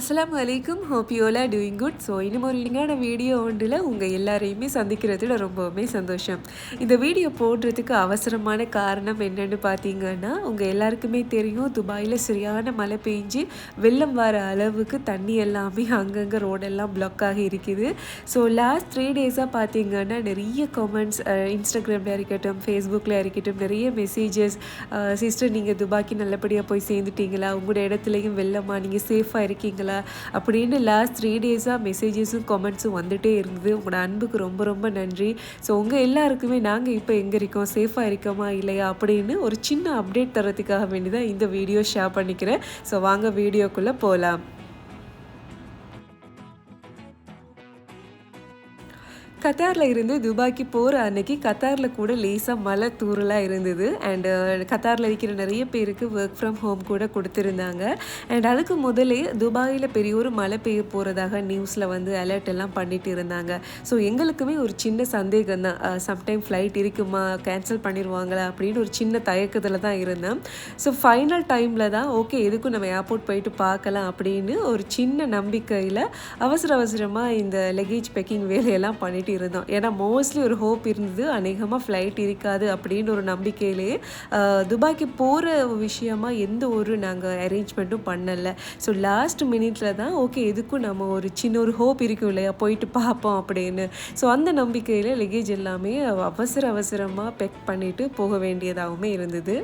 அஸ்லாம் வலைக்கும் hope you all doing good so இன்னும் ஒரு இனிங்கான வீடியோ ஒன்றில் உங்கள் எல்லாரையுமே சந்திக்கிறதுல ரொம்பவுமே சந்தோஷம். இந்த வீடியோ போடுறதுக்கு அவசரமான காரணம் என்னென்னு பார்த்தீங்கன்னா உங்கள் எல்லாருக்குமே தெரியும் துபாயில் சரியான மழை பெஞ்சு வெள்ளம் வர அளவுக்கு தண்ணி எல்லாமே அங்கங்கே ரோடெல்லாம் பிளாக் ஆகி இருக்குது. ஸோ லாஸ்ட் த்ரீ டேஸாக பார்த்தீங்கன்னா நிறைய கமெண்ட்ஸ் இன்ஸ்டாகிராமில் இருக்கட்டும் ஃபேஸ்புக்கில் இருக்கட்டும் நிறைய மெசேஜஸ் சிஸ்டர் நீங்கள் துபாய்க்கு நல்லபடியாக போய் சேர்ந்துட்டீங்களா? உங்களோட இடத்துலையும் வெள்ளமாக நீங்கள் சேஃபாக இருக்கீங்க இருக்கீங்களா அப்படின்னு லாஸ்ட் த்ரீ டேஸாக மெசேஜஸும் கமெண்ட்ஸும் வந்துட்டே இருந்தது. உங்களோட அன்புக்கு ரொம்ப ரொம்ப நன்றி. ஸோ உங்கள் எல்லாருக்குமே நாங்கள் இப்போ எங்கே இருக்கோம்? சேஃபாக இருக்கோமா? இல்லையா? அப்படின்னு ஒரு சின்ன அப்டேட் தரத்துக்காக வேண்டி தான் இந்த வீடியோ ஷேர் பண்ணிக்கிறேன். ஸோ வாங்க வீடியோக்குள்ளே போகலாம் கத்தாரில் இருந்து துபாய்க்கு போகிற அன்னைக்கு கத்தாரில் கூட லேசாக மழை தூரலாக இருந்தது. அண்டு uh, கத்தாரில் இருக்கிற நிறைய பேருக்கு ஒர்க் ஃப்ரம் ஹோம் கூட கொடுத்துருந்தாங்க. அண்ட் அதுக்கு முதலே துபாயில் பெரிய ஒரு மழை பெய்ய போகிறதாக நியூஸில் வந்து அலர்ட் எல்லாம் பண்ணிட்டு இருந்தாங்க. ஸோ எங்களுக்குமே ஒரு சின்ன சந்தேகம் தான். Uh, சம்டைம் ஃப்ளைட் இருக்குமா? கேன்சல் பண்ணிடுவாங்களா? அப்படின்னு ஒரு சின்ன தயக்கத்தில் தான் இருந்தேன். ஸோ ஃபைனல் டைமில் தான் ஓகே எதுக்கும் நம்ம ஏர்போர்ட் போயிட்டு பார்க்கலாம் அப்படின்னு ஒரு சின்ன நம்பிக்கையில் அவசர அவசரமாக இந்த லெகேஜ் பேக்கிங் வேலையெல்லாம் பண்ணிட்டு இருந்தோம். ஏன்னா மோஸ்ட்லி ஒரு ஹோப் இருந்தது. அநேகமாக ஃப்ளைட் இருக்காது அப்படின்னு ஒரு நம்பிக்கையிலேயே துபாய்க்கு போகிற விஷயமா எந்த ஒரு நாங்கள் அரேஞ்ச்மெண்ட்டும் பண்ணலை. ஸோ லாஸ்ட் மினிட்ல தான் ஓகே எதுக்கும் நம்ம ஒரு சின்ன ஒரு ஹோப் இருக்கும் இல்லையா? போயிட்டு பார்ப்போம் அப்படின்னு. ஸோ அந்த நம்பிக்கையில் லெகேஜ் எல்லாமே அவசர அவசரமாக பெக் பண்ணிட்டு போக வேண்டியதாகவுமே இருந்தது.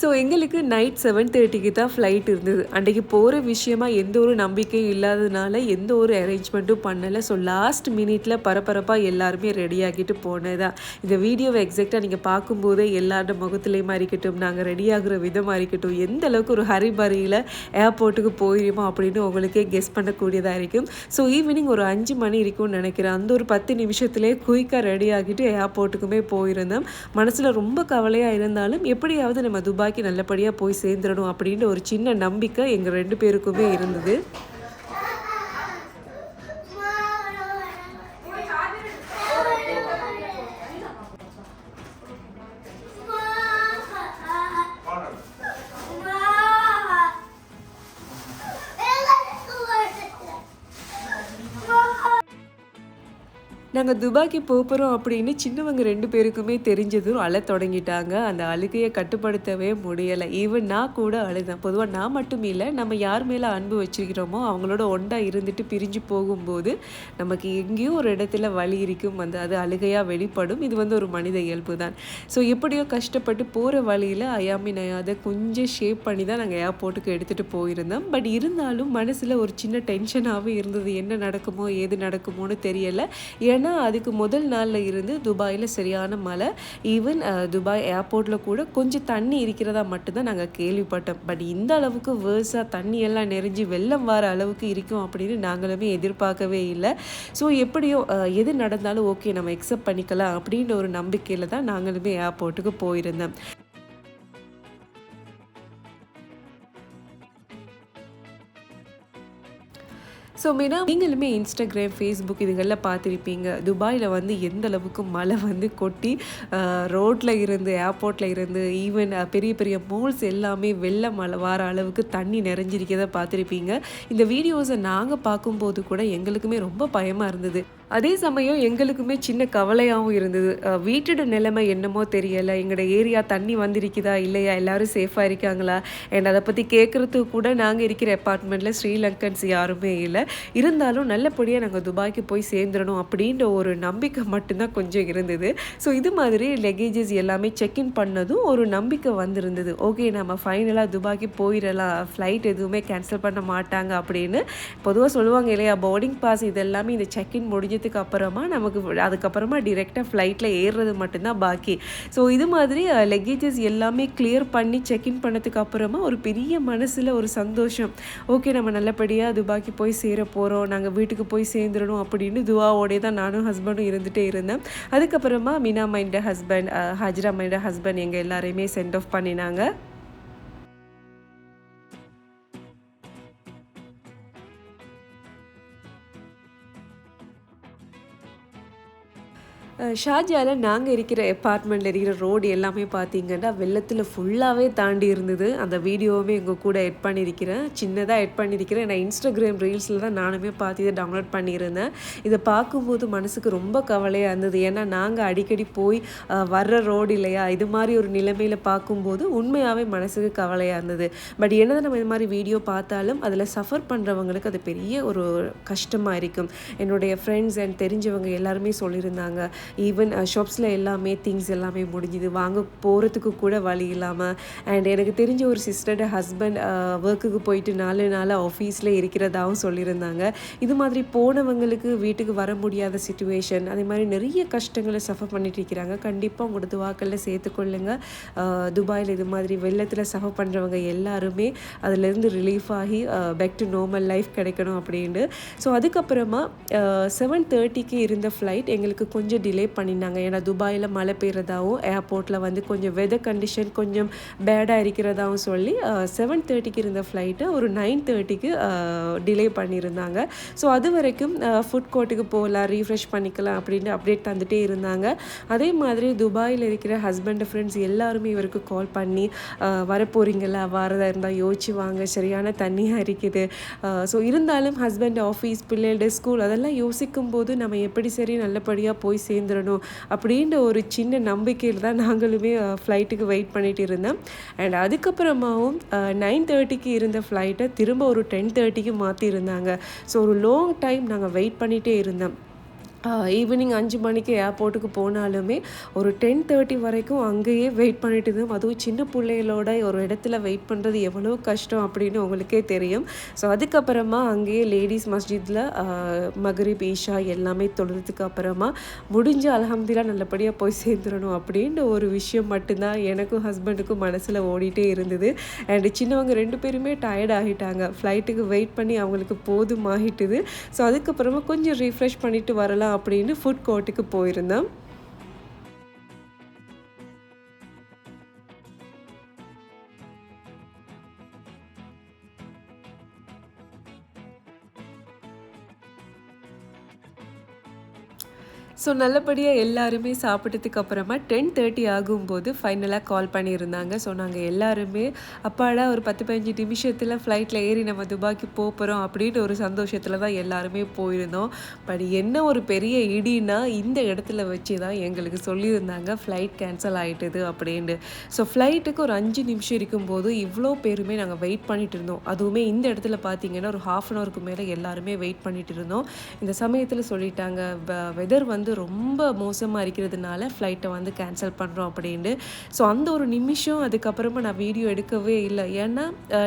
ஸோ எங்களுக்கு நைட் செவன் தேர்ட்டிக்கு தான் ஃப்ளைட் இருந்தது. அன்றைக்கி போகிற விஷயமா எந்த ஒரு நம்பிக்கையும் இல்லாததுனால எந்த ஒரு அரேஞ்ச்மெண்ட்டும் பண்ணலை. ஸோ லாஸ்ட் மினிட்ல பரபரப்பாக எல்லாருமே ரெடி ஆகிட்டு போனதான் இந்த வீடியோவை எக்ஸாக்டாக நீங்கள் பார்க்கும்போதே எல்லாரோட முகத்துலேயுமா இருக்கட்டும் நாங்கள் ரெடி ஆகிற விதமாக இருக்கட்டும் எந்த அளவுக்கு ஒரு ஹரிபரியில் ஏர்போர்ட்டுக்கு போயிருமோ அப்படின்னு உங்களுக்கே கெஸ் பண்ணக்கூடியதாக இருக்கும். ஸோ ஈவினிங் ஒரு அஞ்சு மணி இருக்கும்னு நினைக்கிறேன். அந்த ஒரு பத்து நிமிஷத்துலேயே குயிக்காக ரெடி ஆகிட்டு ஏர்போர்ட்டுக்குமே போயிருந்தோம். மனசில் ரொம்ப கவலையாக இருந்தாலும் எப்படியாவது நம்ம துபாய் துபாய்க்கு நல்லபடியாக போய் சேர்ந்துடணும் அப்படின்ற ஒரு சின்ன நம்பிக்கை எங்கள் ரெண்டு பேருக்குமே இருந்தது. நாங்கள் துபாய்க்கு போகிறோம் அப்படின்னு சின்னவங்க ரெண்டு பேருக்குமே தெரிஞ்சதும் அழ தொடங்கிட்டாங்க. அந்த அழுகையை கட்டுப்படுத்தவே முடியலை. ஈவன் நான் கூட அழுதேன். பொதுவாக நான் மட்டும் இல்லை நம்ம யார் மேலே அன்பு வச்சுக்கிறோமோ அவங்களோட ஒண்டா இருந்துட்டு பிரிஞ்சு போகும்போது நமக்கு எங்கேயோ ஒரு இடத்துல வழி இருக்கும். வந்து அது அழுகையாக வெளிப்படும். இது வந்து ஒரு மனித இயல்பு தான். ஸோ எப்படியோ கஷ்டப்பட்டு போகிற வழியில் அயாமி நயாதை கொஞ்சம் ஷேப் பண்ணி தான் நாங்கள் ஏர்போர்ட்டுக்கு எடுத்துகிட்டு போயிருந்தோம். பட் இருந்தாலும் மனசில் ஒரு சின்ன டென்ஷனாகவே இருந்தது. என்ன நடக்குமோ ஏது நடக்குமோன்னு தெரியலை. ஏன் ஏன்னா அதுக்கு முதல் நாளில் இருந்து துபாயில் சரியான மழை. ஈவன் துபாய் ஏர்போர்ட்டில் கூட கொஞ்சம் தண்ணி இருக்கிறதா மட்டும்தான் நாங்கள் கேள்விப்பட்டோம். பட் இந்த அளவுக்கு வேர்ஸாக தண்ணி எல்லாம் நெறிஞ்சு வெள்ளம் வர அளவுக்கு இருக்கும் அப்படின்னு நாங்களுமே எதிர்பார்க்கவே இல்லை. ஸோ எப்படியோ எது நடந்தாலும் ஓகே நம்ம எக்ஸப்ட் பண்ணிக்கலாம் அப்படின்ற ஒரு நம்பிக்கையில் தான் நாங்களுமே ஏர்போர்ட்டுக்கு போயிருந்தோம். ஸோ மீனா நீங்களுமே இன்ஸ்டாகிராம் ஃபேஸ்புக் இதுகளில் பார்த்துருப்பீங்க. துபாயில் வந்து எந்த அளவுக்கு மழை வந்து கொட்டி ரோட்டில் இருந்து ஏர்போர்ட்டில் இருந்து ஈவன் பெரிய பெரிய மால்ஸ் எல்லாமே வெள்ள மழை வர அளவுக்கு தண்ணி நிறைஞ்சிருக்கிறத பார்த்துருப்பீங்க. இந்த வீடியோஸை நாங்கள் பார்க்கும்போது கூட எங்களுக்குமே ரொம்ப பயமாக இருந்தது. அதே சமயம் எங்களுக்குமே சின்ன கவலையாகவும் இருந்தது. வீட்டோட நிலைமை என்னமோ தெரியலை. எங்களோட ஏரியா தண்ணி வந்திருக்குதா? இல்லையா? எல்லாரும் சேஃபாக இருக்காங்களா? அண்ட் அதை பற்றி கேட்குறதுக்கு கூட நாங்கள் இருக்கிற அப்பார்ட்மெண்ட்டில் ஸ்ரீலங்கன்ஸ் யாருமே இல்லை. இருந்தாலும் நல்லபடியாக நாங்கள் துபாய்க்கு போய் சேர்ந்துடணும் அப்படின்ற ஒரு நம்பிக்கை மட்டும்தான் கொஞ்சம் இருந்தது. ஸோ இது மாதிரி லெகேஜஸ் எல்லாமே செக்இன் பண்ணதும் ஒரு நம்பிக்கை வந்திருந்தது. ஓகே நம்ம ஃபைனலாக துபாய்க்கு போயிடலாம் ஃப்ளைட் எதுவுமே கேன்சல் பண்ண மாட்டாங்க அப்படின்னு பொதுவாக சொல்லுவாங்க இல்லையா? போர்டிங் பாஸ் இதெல்லாமே இந்த செக்இன் முடிஞ்சு முடிஞ்சதுக்கு அப்புறமா நமக்கு அதுக்கப்புறமா டிரெக்டாக ஃப்ளைட்டில் ஏறுறது மட்டும்தான் பாக்கி. ஸோ இது மாதிரி லெக்கேஜஸ் எல்லாமே கிளியர் பண்ணி செக்இன் பண்ணதுக்கு அப்புறமா ஒரு பெரிய மனசில் ஒரு சந்தோஷம். ஓகே நம்ம நல்லபடியாக துபாக்கி போய் சேர போகிறோம் நாங்கள் வீட்டுக்கு போய் சேர்ந்துடணும் அப்படின்னு துவாவோடே தான் நானும் ஹஸ்பண்டும் இருந்துகிட்டே இருந்தேன். அதுக்கப்புறமா மீனா மைண்ட ஹஸ்பண்ட் ஹஜ்ரா மைண்ட ஹஸ்பண்ட் எங்கள் எல்லாரையுமே சென்ட் ஆஃப் பண்ணினாங்க. ஷாஜியாவில் நாங்கள் இருக்கிற அப்பார்ட்மெண்ட்டில் இருக்கிற ரோடு எல்லாமே பார்த்தீங்கன்னா வெள்ளத்தில் ஃபுல்லாகவே தாண்டி இருந்தது. அந்த வீடியோவுமே எங்கள் கூட எட் பண்ணியிருக்கிறேன். சின்னதாக எட் பண்ணியிருக்கிறேன். நான் இன்ஸ்டாகிராம் ரீல்ஸில் தான் நானுமே பார்த்து இதை டவுன்லோட் பண்ணியிருந்தேன். இதை பார்க்கும்போது மனசுக்கு ரொம்ப கவலையாக இருந்தது. ஏன்னா நாங்கள் அடிக்கடி போய் வர்ற ரோடு இல்லையா? இது மாதிரி ஒரு நிலைமையில் பார்க்கும்போது உண்மையாகவே மனசுக்கு கவலையாக இருந்தது. பட் என்னதான் நம்ம இது மாதிரி வீடியோ பார்த்தாலும் அதில் சஃபர் பண்ணுறவங்களுக்கு அது பெரிய ஒரு கஷ்டமாக இருக்கும். என்னுடைய ஃப்ரெண்ட்ஸ் அண்ட் தெரிஞ்சவங்க எல்லாருமே சொல்லியிருந்தாங்க. ஈவன் ஷாப்ஸில் uh, எல்லாமே திங்ஸ் எல்லாமே முடிஞ்சுது. வாங்க போகிறதுக்கு கூட வழி இல்லாமல் அண்ட் எனக்கு தெரிஞ்ச ஒரு சிஸ்டரோட ஹஸ்பண்ட் ஒர்க்குக்கு போயிட்டு நாலு நாளாக ஆஃபீஸில் இருக்கிறதாகவும் சொல்லியிருந்தாங்க. இது மாதிரி போனவங்களுக்கு வீட்டுக்கு வர முடியாத சுச்சுவேஷன் அதே மாதிரி நிறைய கஷ்டங்களை சஃபர் பண்ணிட்டு இருக்கிறாங்க. கண்டிப்பாக உங்களோட துவாக்களில் சேர்த்துக்கொள்ளுங்க uh, துபாயில் இது மாதிரி வெள்ளத்தில் சஃபர் பண்ணுறவங்க எல்லாருமே அதுலேருந்து ரிலீஃப் ஆகி பேக் டு நார்மல் லைஃப் கிடைக்கணும் அப்படின்ட்டு. ஸோ அதுக்கப்புறமா uh, செவன் தேர்ட்டிக்கு இருந்த ஃப்ளைட் எங்களுக்கு கொஞ்சம் டிலே பண்ணியிருந்தாங்க ஏன்னா துபாயில் மழை பெய்கிறதாகவும் ஏர்போர்ட்டில் வந்து கொஞ்சம் வெதர் கண்டிஷன் கொஞ்சம் பேடாக இருக்கிறதாகவும் சொல்லி செவன் தேர்ட்டிக்கு இருந்த ஃப்ளைட்டை ஒரு நைன் தேர்ட்டிக்கு டிலே பண்ணியிருந்தாங்க. ஸோ அது வரைக்கும் ஃபுட் கோர்ட்டுக்கு போகலாம் ரீஃப்ரெஷ் பண்ணிக்கலாம் அப்படின்னு அப்டேட் தந்துகிட்டே இருந்தாங்க. அதே மாதிரி துபாயில் இருக்கிற ஹஸ்பண்ட் ஃப்ரெண்ட்ஸ் எல்லாருமே இவருக்கு கால் பண்ணி வரப்போகிறீங்களா வரதா இருந்தால் யோசிச்சு வாங்க சரியான தண்ணியாக இருக்குது. ஸோ இருந்தாலும் ஹஸ்பண்ட் ஆஃபீஸ் பிள்ளைகளோட ஸ்கூல் அதெல்லாம் யோசிக்கும் போது நம்ம எப்படி சரி நல்லபடியாக போய் சேர்ந்து வந்துடணும் அப்படின்ற ஒரு சின்ன நம்பிக்கையில் தான் நாங்களுமே ஃப்ளைட்டுக்கு வெயிட் பண்ணிட்டு இருந்தோம். அண்ட் அதுக்கப்புறமாவும் நைன் தேர்ட்டிக்கு இருந்த ஃப்ளைட்டை திரும்ப ஒரு டென் தேர்ட்டிக்கு மாற்றிருந்தாங்க ஸோ ஒரு லாங் டைம் நாங்கள் வெயிட் பண்ணிகிட்டே இருந்தோம். ஈவினிங் அஞ்சு மணிக்கு ஏர்போர்ட்டுக்கு போனாலுமே ஒரு டென் தேர்ட்டி வரைக்கும் அங்கேயே வெயிட் பண்ணிட்டு இருந்தோம். அதுவும் சின்ன பிள்ளைகளோட ஒரு இடத்துல வெயிட் பண்ணுறது எவ்வளோ கஷ்டம் அப்படின்னு உங்களுக்கே தெரியும். ஸோ அதுக்கப்புறமா அங்கேயே லேடிஸ் மஸ்ஜிதில் மகரிப் ஈஷா எல்லாமே தொழுறதுக்கு அப்புறமா முடிஞ்ச அலமதுல்லா நல்லபடியாக போய் சேர்ந்துடணும் அப்படின்ற ஒரு விஷயம் மட்டும்தான் எனக்கும் ஹஸ்பண்டுக்கும் மனசில் ஓடிட்டே இருந்தது. அண்ட் சின்னவங்க ரெண்டு பேருமே டயர்ட் ஆகிட்டாங்க. ஃப்ளைட்டுக்கு வெயிட் பண்ணி அவங்களுக்கு போதுமாகிட்டுது. ஸோ அதுக்கப்புறமா கொஞ்சம் ரீஃப்ரெஷ் பண்ணிட்டு வரலாம் அப்படின்னு ஃபுட் கோர்ட்டுக்கு போயிருந்தேன் ஸோ நல்லபடியாக எல்லாருமே சாப்பிட்டதுக்கு அப்புறமா டென் தேர்ட்டி ஆகும்போது ஃபைனலாக கால் பண்ணியிருந்தாங்க. ஸோ நாங்கள் எல்லாருமே அப்பாடா ஒரு பத்து பதினஞ்சு நிமிஷத்தில் ஃப்ளைட்டில் ஏறி நம்ம துபாய்க்கு போகிறோம் அப்படின்ட்டு ஒரு சந்தோஷத்தில் தான் எல்லாருமே போயிருந்தோம். பட் என்ன ஒரு பெரிய இடினா இந்த இடத்துல வச்சு தான் எங்களுக்கு சொல்லியிருந்தாங்க ஃப்ளைட் கேன்சல் ஆகிட்டுது அப்படின்ட்டு. ஸோ ஃப்ளைட்டுக்கு ஒரு அஞ்சு நிமிஷம் இருக்கும்போது இவ்வளோ பேருமே நாங்கள் வெயிட் பண்ணிட்டு இருந்தோம். அதுவுமே இந்த இடத்துல பார்த்தீங்கன்னா ஒரு ஹாஃப் அன் ஹவருக்கு மேலே எல்லாருமே வெயிட் பண்ணிட்டு இருந்தோம். இந்த சமயத்தில் சொல்லிட்டாங்க வெதர் வந்து ரொம்ப மோசமாக இருக்கிறதுனால ஃப்ளைட்டை வந்து கேன்சல் பண்ணுறோம் அப்படின்ட்டு. ஸோ அந்த ஒரு நிமிஷம் அதுக்கப்புறமா நான் வீடியோ எடுக்கவே இல்லை. ஏன்னா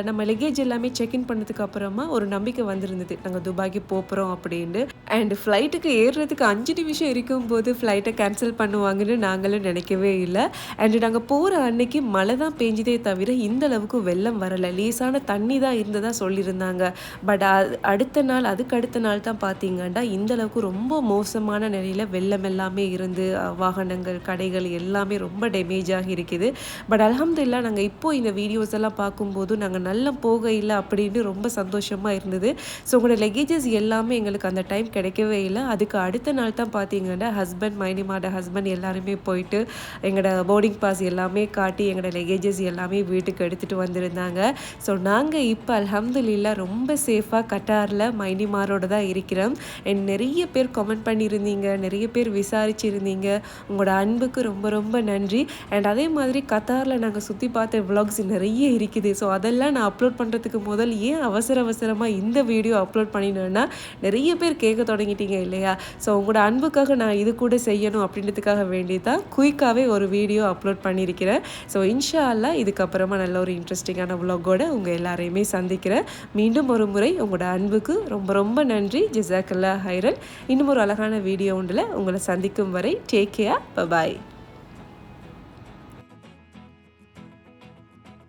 நம்ம லெகேஜ் எல்லாமே செக்இன் பண்ணதுக்கு அப்புறமா ஒரு நம்பிக்கை வந்திருந்தது. நாங்கள் துபாய்க்கு போகிறோம் அப்படின்ட்டு. அண்ட் ஃப்ளைட்டுக்கு ஏறுறதுக்கு அஞ்சு நிமிஷம் இருக்கும்போது ஃப்ளைட்டை கேன்சல் பண்ணுவாங்கன்னு நாங்களும் நினைக்கவே இல்லை. அண்ட் நாங்கள் போகிற அன்னைக்கு மழை தான் பெஞ்சுதே தவிர இந்த அளவுக்கு வெள்ளம் வரலை. லேசான தண்ணி தான் இருந்ததாக சொல்லியிருந்தாங்க. பட் அடுத்த நாள் அதுக்கு அடுத்த நாள் தான் பார்த்தீங்கன்னா இந்த அளவுக்கு ரொம்ப மோசமான நிலையில் வெள்ளம் எல்லாமே இருந்து வாகனங்கள் கடைகள் எல்லாமே ரொம்ப டேமேஜ் ஆகி இருக்குது. பட் அல்ஹம்துலில்லா நாங்கள் இப்போது இந்த வீடியோஸ் எல்லாம் பார்க்கும்போது நாங்கள் நல்ல போக இல்லை அப்படின்னு ரொம்ப சந்தோஷமாக இருந்தது. ஸோ உங்களோட லெகேஜஸ் எல்லாமே எங்களுக்கு அந்த டைம் கிடைக்கவே இல்லை. அதுக்கு அடுத்த நாள் தான் பார்த்தீங்கன்னா ஹஸ்பண்ட் மைனிமாட ஹஸ்பண்ட் எல்லாருமே போயிட்டு எங்களோட போர்டிங் பாஸ் எல்லாமே காட்டி எங்களோட லெகேஜஸ் எல்லாமே வீட்டுக்கு எடுத்துகிட்டு வந்திருந்தாங்க. ஸோ நாங்கள் இப்போ அல்ஹம்துலில்லா ரொம்ப சேஃபாக கட்டாரில் மைனிமாரோட தான் இருக்கிறோம். என் நிறைய பேர் கமெண்ட் பண்ணியிருந்தீங்க நிறைய நிறைய பேர் விசாரிச்சிருந்தீங்க. உங்களோட அன்புக்கு ரொம்ப ரொம்ப நன்றி. அண்ட் அதே மாதிரி கத்தாரில் நாங்கள் சுற்றி பார்த்த விலாக்ஸ் நிறைய இருக்குது. ஸோ அதெல்லாம் நான் அப்லோட் பண்ணுறதுக்கு முதல் ஏன் அவசர அவசரமாக இந்த வீடியோ அப்லோட் பண்ணினேன்னா நிறைய பேர் கேட்க தொடங்கிட்டீங்க இல்லையா? ஸோ உங்களோட அன்புக்காக நான் இது கூட செய்யணும் அப்படின்றதுக்காக வேண்டி தான் குயிக்காகவே ஒரு வீடியோ அப்லோட் பண்ணியிருக்கிறேன். ஸோ இன்ஷா அல்லா இதுக்கப்புறமா நல்ல ஒரு இன்ட்ரெஸ்டிங்கான vlog-ஓட உங்கள் எல்லாரையுமே சந்திக்கிறேன். மீண்டும் ஒரு முறை உங்களோட அன்புக்கு ரொம்ப ரொம்ப நன்றி. ஜிசாக்கல்லா ஹைரன். இன்னும் ஒரு அழகான வீடியோ ஒன்றில் உங்களை சந்திக்கும் வரை டேக் கேர் பபாய்